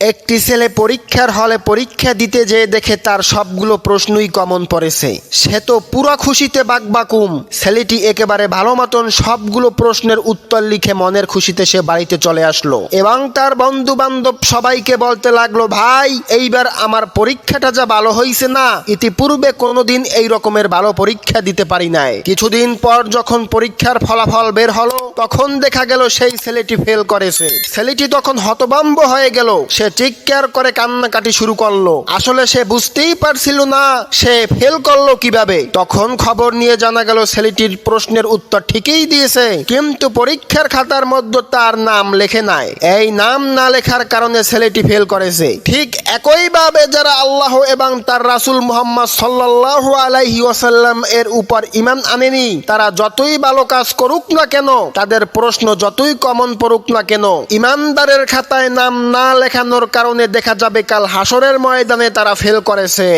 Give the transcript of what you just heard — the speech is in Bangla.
একটি ছেলে পরীক্ষার হলে পরীক্ষা দিতে যেয়ে দেখে তার সবগুলো প্রশ্নই কমন পড়েছে। সে তো পুরো খুশিতে বাকবাকুম। ছেলেটি একেবারে ভালো মতন সবগুলো প্রশ্নের উত্তর লিখে মনের খুশিতে সে বাড়িতে চলে আসলো। এবং তার বন্ধু বান্ধব সবাইকে বলতে লাগল, ভাই, এইবার আমার পরীক্ষাটা যা ভালো হয়েছে না, ইতিপূর্বে কোনোদিন এই রকমের ভালো পরীক্ষা দিতে পারি নাই। কিছুদিন পর যখন পরীক্ষার ফলাফল বের হলো, তখন দেখা গেল সেই ছেলেটি ফেল করেছে। ছেলেটি তখন হতবাম্ব হয়ে গেল। সে চিৎকার করে কান্নাকাটি শুরু করল। আসলে সে বুঝতেই পারছিল না, সে ফেল করল কীভাবে। তখন খবর নিয়ে জানা গেল, ছেলেটির প্রশ্নের উত্তর ঠিকই দিয়েছে, কিন্তু পরীক্ষার খাতার মধ্যে তার নাম লেখে নাই। এই নাম না লেখার কারণে ছেলেটি ফেল করেছে। ঠিক একইভাবে যারা আল্লাহ এবং তার রাসূল মোহাম্মদ সাল্লাল্লাহু আলাইহি এর উপর ইমান আনেনি, তারা যতই ভালো কাজ করুক না কেন, তাদের প্রশ্ন যতই কমন পড়ুক না কেন ইমানদারের খাতায় নাম না লেখানোর কারণে দেখা যাবে কাল হাসরের ময়দানে তারা ফেল করেছে।